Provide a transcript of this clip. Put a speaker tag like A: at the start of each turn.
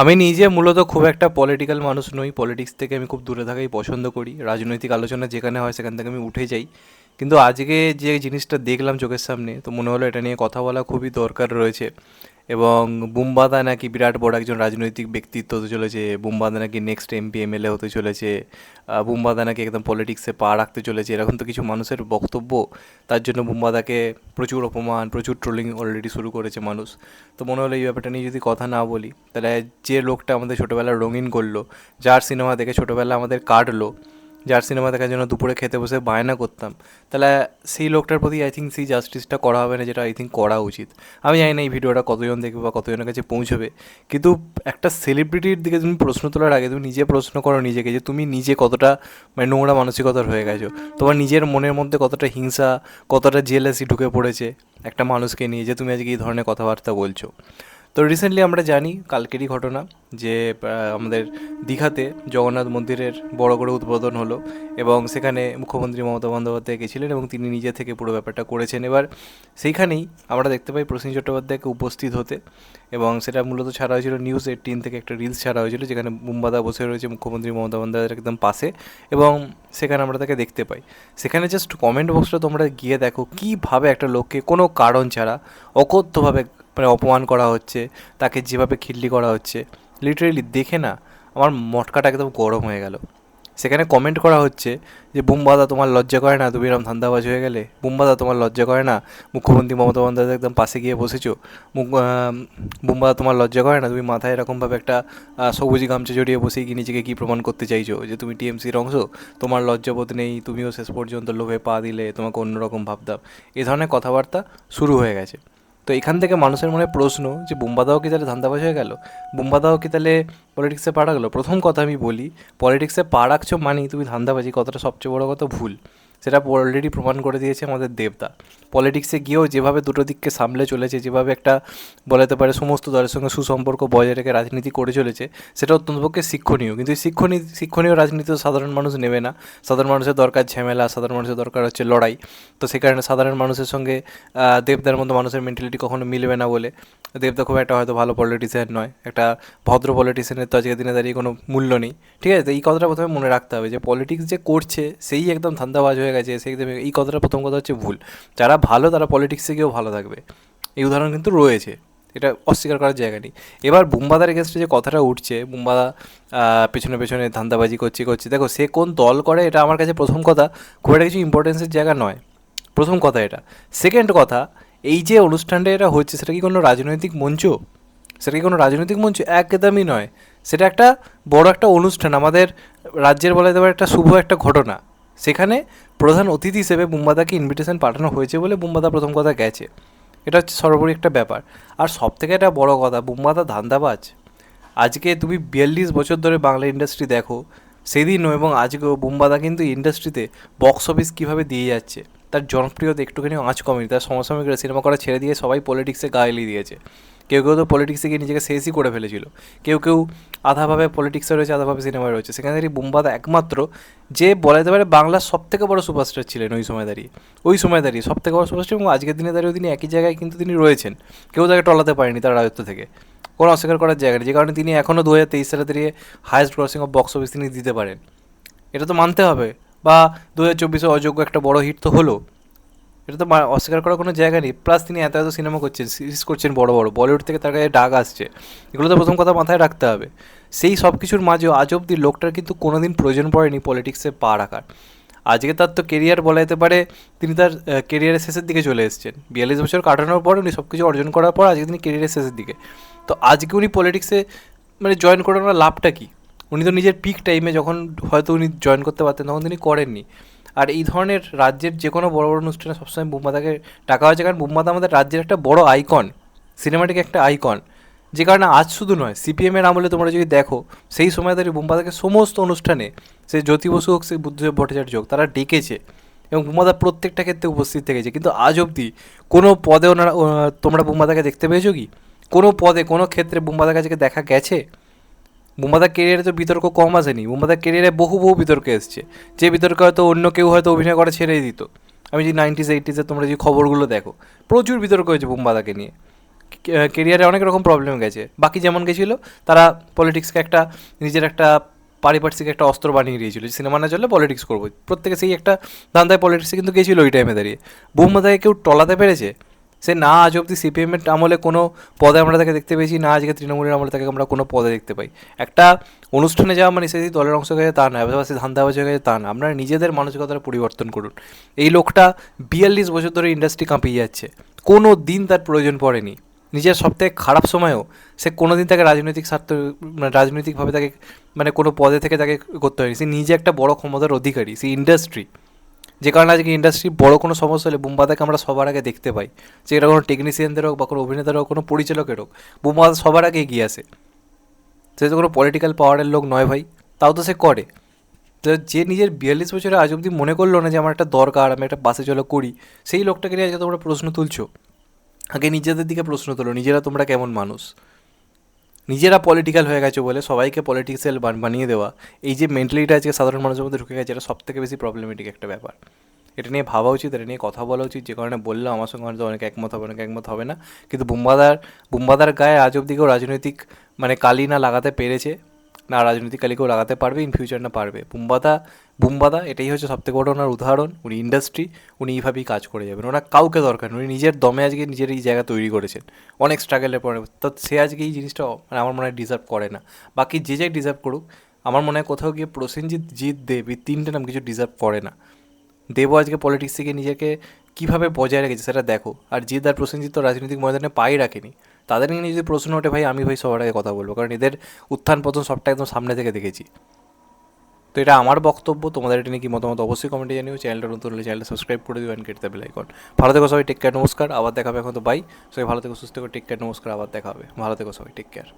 A: আমি নিজে মূলত খুব একটা পলিটিক্যাল মানুষ নই। পলিটিক্স থেকে আমি খুব দূরে থাকাই পছন্দ করি। রাজনৈতিক আলোচনা যেখানে হয় সেখান থেকে আমি উঠে যাই। কিন্তু আজকে যে জিনিসটা দেখলাম চোখের সামনে, তো মনে হলো এটা নিয়ে কথা বলা খুবই দরকার রয়েছে। এবং বুমবাদা নাকি বিরাট বড় একজন রাজনৈতিক ব্যক্তিত্ব হতে চলেছে, বুমবাদা নাকি নেক্সট এমপি এমএলএ হতে চলেছে বুমবাদা নাকি একদম পলিটিক্সে পা রাখতে চলেছে, এরকম তো কিছু মানুষের বক্তব্য, তার জন্য বুমবাদাকে প্রচুর অপমান, প্রচুর ট্রোলিং অলরেডি শুরু করেছে মানুষ। তো মনে হলো এই ব্যাপারটা নিয়ে যদি কথা না বলি, তাহলে যে লোকটা আমাদের ছোটোবেলায় রঙিন করল, যার সিনেমা দেখে ছোটোবেলা আমাদের কাটলো যার সিনেমা দেখার জন্য দুপুরে খেতে বসে বায়না করতাম। তাহলে সেই লোকটার প্রতি আই থিঙ্ক সেই জাস্টিসটা করা হবে না যেটা আই থিঙ্ক করা উচিত। আমি জানি না এই ভিডিওটা কতজন দেখবে বা কতজনের কাছে পৌঁছবে। কিন্তু একটা সেলিব্রিটির দিকে তুমি প্রশ্ন তোলার আগে তুমি নিজে প্রশ্ন করো নিজেকে যে তুমি নিজে কতটা মানে নোংরা মানসিকতার হয়ে গেছো। তোমার নিজের মনের মধ্যে কতটা হিংসা, কতটা জেলাসি ঢুকে পড়েছে একটা মানুষকে নিয়ে যে তুমি আজকে এই ধরনের কথাবার্তা বলছো। তো রিসেন্টলি আমরা জানি কালকেরই ঘটনা যে আমাদের দীঘাতে জগন্নাথ মন্দিরের বড় করে উদ্বোধন হলো এবং সেখানে মুখ্যমন্ত্রী মমতা বন্দ্যোপাধ্যায় গেছিলেন এবং তিনি নিজে থেকে পুরো ব্যাপারটা করেছেন। এবার সেইখানেই আমরা দেখতে পাই প্রসেন চট্টোপাধ্যায়কে উপস্থিত হতে এবং সেটা মূলত ছাড়া হয়েছিল নিউজ এইটিন থেকে একটা রিলস ছাড়া হয়েছিল যেখানে বুম্বাদা বসে রয়েছে মুখ্যমন্ত্রী মমতা বন্দ্যোপাধ্যায়ের একদম পাশে এবং সেখানে আমরা তাকে দেখতে পাই। সেখানে জাস্ট কমেন্ট বক্সটা তোমরা গিয়ে দেখো, কীভাবে একটা লোককে কোনো কারণ ছাড়া অকথ্যভাবে মানে অপমান করা হচ্ছে, তাকে যেভাবে খিল্লি করা হচ্ছে লিটারেলি দেখে না আমার মটকাটা একদম গরম হয়ে গেল। সেখানে কমেন্ট করা হচ্ছে যে, বুম্বাদা তোমার লজ্জা করে না, তুমি এরকম ধান্দাবাজ হয়ে গেলে? বুম্বাদা তোমার লজ্জা করে না? মুখ্যমন্ত্রী মমতা বন্দ্যোপাধ্যায় একদম পাশে গিয়ে বসেছো। বুম্বাদা তোমার লজ্জা করে না? তুমি মাথায় এরকমভাবে একটা সবুজ গামছা জড়িয়ে বসে গিয়ে নিজেকে কী প্রমাণ করতে চাইছো? যে তুমি টিএমসির অংশ? তোমার লজ্জাবোধ নেই, তুমিও শেষ পর্যন্ত লোভে পা দিলে, তোমাকে অন্যরকম ভাবতাম। এ ধরনের কথাবার্তা শুরু হয়ে গেছে। তো এখান থেকে মানুষের মনে প্রশ্ন যে বুম্বাদাও কি তাহলে ধান্দাবাজ হয়ে গেল? বুম্বাদাও কি তাহলে পলিটিক্সে পা রাখল? প্রথম কথা আমি বলি পলিটিক্সে পা রাখছো মানেই তুমি ধান্দাবাজি কথাটা সবচেয়ে বড় কথা ভুল। সেটা অলরেডি প্রমাণ করে দিয়েছে আমাদের দেবদা পলিটিক্সে গিয়েও যেভাবে দুটো দিককে সামলে চলেছে, যেভাবে একটা বলাতে পারে সমস্ত দলের সঙ্গে সুসম্পর্ক বজায় রেখে রাজনীতি করে চলেছে, সেটা অত্যন্ত পক্ষে শিক্ষণীয়। কিন্তু এই শিক্ষণীয় শিক্ষণীয় রাজনীতি তো সাধারণ মানুষ নেবে না। সাধারণ মানুষের দরকার ঝামেলা, সাধারণ মানুষের দরকার হচ্ছে লড়াই। তো সে কারণে সাধারণ মানুষের সঙ্গে দেবদার মতো মানুষের মেন্টালিটি কখনো মিলবে না বলে। দেবদা খুব একটা হয়তো ভালো পলিটিশিয়ান নয়। একটা ভদ্র পলিটিশিয়ানের তো আজকের দিনে দাঁড়িয়ে কোনো মূল্য নেই। ঠিক আছে? তো এই কথাটা প্রথমে মনে রাখতে হবে যে পলিটিক্স যে করছে, সেই একদম ধান্দাবাজ হয়ে গেছে একদম এই কথাটা প্রথম কথা হচ্ছে ভুল। যারা ভালো, তারা পলিটিক্সে গিয়েও ভালো থাকবে। এই উদাহরণ কিন্তু রয়েছে। এটা অস্বীকার করার জায়গা নেই। এবার বুম্বাদার এগেনস্টে যে কথাটা উঠছে, বুম্বাদা পেছনে পেছনে ধান্দাবাজি করছে করছে, দেখো সে কোন দল করে, এটা আমার কাছে প্রথম কথা। খুব একটা কিছু ইম্পর্টেন্সের জায়গা নয়। প্রথম কথা এটা। সেকেন্ড কথা, এই যে অনুষ্ঠানটা এটা হচ্ছে, সেটা কি কোনো রাজনৈতিক মঞ্চ? সেটা কি কোনো রাজনৈতিক মঞ্চ? একদমই নয়। সেটা একটা বড় একটা অনুষ্ঠান। আমাদের রাজ্যের বলা যেতে পারে একটা শুভ একটা ঘটনা। সেখানে প্রধান অতিথি হিসেবে বুম্বাদাকে ইনভিটেশন পাঠানো হয়েছে বলে বুম্বাদা প্রথম কথা গেছে। এটা হচ্ছে সর্বোপরি একটা ব্যাপার। আর সব থেকে একটা বড় কথা, বুম্বাদা ধান্দাবাজ। আজকে তুমি বিয়াল্লিশ বছর ধরে বাংলা ইন্ডাস্ট্রি দেখো, সেদিনও এবং আজকেও বুম্বাদা কিন্তু ইন্ডাস্ট্রিতে বক্স অফিস কীভাবে দিয়ে যাচ্ছে, তার জনপ্রিয়তা একটুখানি আঁচ কমেনি, তার সমসাময়িকরা সিনেমা করা ছেড়ে দিয়ে সবাই পলিটিক্সে গায়েলি দিয়েছে। কেউ কেউ তো পলিটিক্সে গিয়ে নিজেকে শেষই করে ফেলেছিল। কেউ কেউ আধাভাবে পলিটিক্সে রয়েছে, আধাভাবে সিনেমায় রয়েছে। সেখানে দাঁড়িয়ে বুম্বাদা একমাত্র যে বলা যেতে পারে বাংলার সব থেকে বড় সুপারস্টার ছিলেন ওই সময় দাঁড়িয়ে। ওই সময় দাঁড়িয়ে সব থেকে বড় সুপারস্টার এবং আজকের দিনে দাঁড়িয়েও তিনি একই জায়গায় কিন্তু তিনি রয়েছেন। কেউ তাকে টলাতে পারেনি তার রাজত্ব থেকে। কোনো অস্বীকার করার জায়গা নেই। যে কারণে তিনি এখনও দু হাজার তেইশ সালে দাঁড়িয়ে highest crossing of box office তিনি দিতে পারেন। এটা তো মানতে হবে। বা দু হাজার চব্বিশে অযোগ্য একটা বড় হিট তো হলো। এটা তো অস্বীকার করার কোনো জায়গা নেই। প্লাস তিনি এত এত সিনেমা করছেন সিরিজ করছেন বড় বড়। বলিউড থেকে তার কাছে ডাক আসছে। এগুলো তো প্রথম কথা মাথায় রাখতে হবে। সেই সব কিছুর মাঝেও আজ অব্দি লোকটার কিন্তু কোনোদিন প্রয়োজন পড়েনি পলিটিক্সে পা রাখার। আজকে তার তো কেরিয়ার বলা যেতে পারে, তিনি তার কেরিয়ারের শেষের দিকে চলে এসেছেন। বিয়াল্লিশ বছর কাটানোর পর উনি সব কিছু অর্জন করার পর আজকে তিনি কেরিয়ারের শেষের দিকে। তো আজকে উনি পলিটিক্সে মানে জয়েন করার ওনার লাভটা কী? উনি তো নিজের পিক টাইমে যখন হয়তো উনি জয়েন করতে পারতেন, তখন তিনি করেননি। আর এই ধরনের রাজ্যের যে কোনো বড় বড় অনুষ্ঠানে সবসময় বুম্বাদাকে ডাকা হয়েছে, কারণ বুম্বাদা আমাদের রাজ্যের একটা বড় আইকন সিনেমাটিক একটা আইকন যে কারণে আজ শুধু নয় সিপিএমের আমলে তোমরা যদি দেখো, সেই সময় ধরে বুম্বাদাকে সমস্ত অনুষ্ঠানে, সে জ্যোতি বসু হোক, সে বুদ্ধদেব ভট্টাচার্য হোক, তারা ডেকেছে এবং বুম্বাদা প্রত্যেকটা ক্ষেত্রে উপস্থিত থেকেছে। কিন্তু আজ অবধি কোনো পদে ওনারা তোমরা বুম্বাদাকে দেখতে পেয়েছ কি? কোনো পদে, কোনো ক্ষেত্রে বুম্বাদার কাছে দেখা গেছে? বুম্বাদার কেরিয়ারে তো বিতর্ক কম আসেনি। বুম্বাদার কেরিয়ারে বহু বহু বিতর্ক এসছে। যে বিতর্ক হয়তো অন্য কেউ হয়তো অভিনয় করা ছেড়েই দিত। আমি যে নাইনটিস এইটিসে তোমরা যে খবরগুলো দেখো, প্রচুর বিতর্ক হয়েছে বুম্বাদাকে নিয়ে। কেরিয়ারে অনেক রকম প্রবলেম গেছে। বাকি যেমন গেছিল, তারা পলিটিক্সকে একটা, নিজের একটা পারিপার্শ্বিক একটা অস্ত্র বানিয়ে দিয়েছিল। সিনেমা না চললে পলিটিক্স করব প্রত্যেকে সেই একটা ধান্দায় পলিটিক্সে কিন্তু গেছিল ওই টাইমে দাঁড়িয়ে। বুমদাকে কেউ টলাতে পেরেছে? সে না আজ অব্দি সিপিএমের আমলে কোনো পদে আমরা তাকে দেখতে পেয়েছি, না আজকে তৃণমূলের আমলে তাকে আমরা কোনো পদে দেখতে পাই। একটা অনুষ্ঠানে যাওয়া মানে সে দলের অংশ গেছে তা না সে ধান্দাবাজ হয়ে গেছে তা না। আপনারা নিজেদের মানসিকতার পরিবর্তন করুন। এই লোকটা বিয়াল্লিশ বছর ধরে ইন্ডাস্ট্রি কাঁপিয়ে যাচ্ছে। কোনো দিন তার প্রয়োজন পড়েনি। নিজের সবথেকে খারাপ সময়েও সে কোনো দিন তাকে রাজনৈতিক স্বার্থ মানে রাজনৈতিকভাবে তাকে মানে কোনো পদে থেকে তাকে করতে হয়নি। সে নিজে একটা বড় ক্ষমতার অধিকারী, সে ইন্ডাস্ট্রি যে কারণে আজকে ইন্ডাস্ট্রি বড় কোনো সমস্যা হলে বুম্বাদাকে আমরা সবার আগে দেখতে পাই। যে এটা কোনো টেকনিশিয়ানদের হোক বা কোনো অভিনেতার হোক, কোনো পরিচালকের হোক, বুম্বাদা সবার আগে এগিয়ে আসে। সে তো কোনো পলিটিক্যাল পাওয়ারের লোক নয় ভাই, তাও তো সে করে। তো যে নিজের বিয়াল্লিশ বছরে আজ অবধি মনে করল না যে আমার একটা দরকার, আমি একটা বাসে চলো করি, সেই লোকটাকে নিয়ে আজকে তোমরা প্রশ্ন তুলছো। আগে নিজেদের দিকে প্রশ্ন তোলো, নিজেরা তোমরা কেমন মানুষ? নিজেরা পলিটিক্যাল হয়ে গেছে বলে সবাইকে পলিটিক্সেল বানিয়ে দেওয়া, এই যে মেন্টালিটি আজকে সাধারণ মানুষের মধ্যে ঢুকে গেছে, এটা সবথেকে বেশি প্রবলেমেটিক একটা ব্যাপার। এটা নিয়ে ভাবা উচিত, এটা নিয়ে কথা বলা উচিত, যে কারণে বললাম, আমার সঙ্গে হয়তো অনেক একমত হবে, অনেক একমত হবে না। কিন্তু বুম্বাদার বুম্বাদার গায়ে আজ অব্দি কেউ রাজনৈতিক মানে কালি না লাগাতে পেরেছে। না রাজনৈতিক কালি কেউ লাগাতে পারবে ইন ফিউচার না পারবে। বুম্বাদা বুম্বাদা এটাই হচ্ছে সবথেকে বড় ওনার উদাহরণ। উনি ইন্ডাস্ট্রি উনি এইভাবেই কাজ করে যাবেন। ওনার কাউকে দরকার উনি নিজের দমে আজকে নিজের এই জায়গা তৈরি করেছেন। অনেক স্ট্রাগলের পরে, তো সে আজকে এই জিনিসটা মানে আমার মনে হয় ডিজার্ভ করে না। বাকি যে যাই ডিজার্ভ করুক, আমার মনে হয় কোথাও গিয়ে প্রসেনজিৎ, জিৎ, দেব এই তিনটে নাম কিছু ডিজার্ভ করে না। দেবও আজকে পলিটিক্স থেকে নিজেকে কীভাবে বজায় রেখেছে সেটা দেখো। আর জিৎ আর প্রসেনজিৎ তো রাজনৈতিক ময়দানে পাই রাখেনি। তাদের নিয়ে যদি প্রশ্ন ওঠে, ভাই, আমি ভাই সবার আগে কথা বলব, কারণ এদের উত্থান পতন সবটা একদম সামনে থেকে দেখেছি। তো এটা আমার বক্তব্য, তোমাদের এটা নিয়ে কি মতামত অবশ্যই কমেন্টে জানিও। চ্যানেলটা নতুন হলে চ্যানেলটা সাবস্ক্রাইব করে দিও অ্যান্ড কেটে দেবে লাইকন ভালো থেকো সবাই টেক কেয়ার নমস্কার, আবার দেখাবে এখন তো বাই সবাই ভালো থেকো, সুস্থ করে টেক কেয়ার নমস্কার, আবার দেখাবে। ভালো থেকো সবাই টেক কেয়ার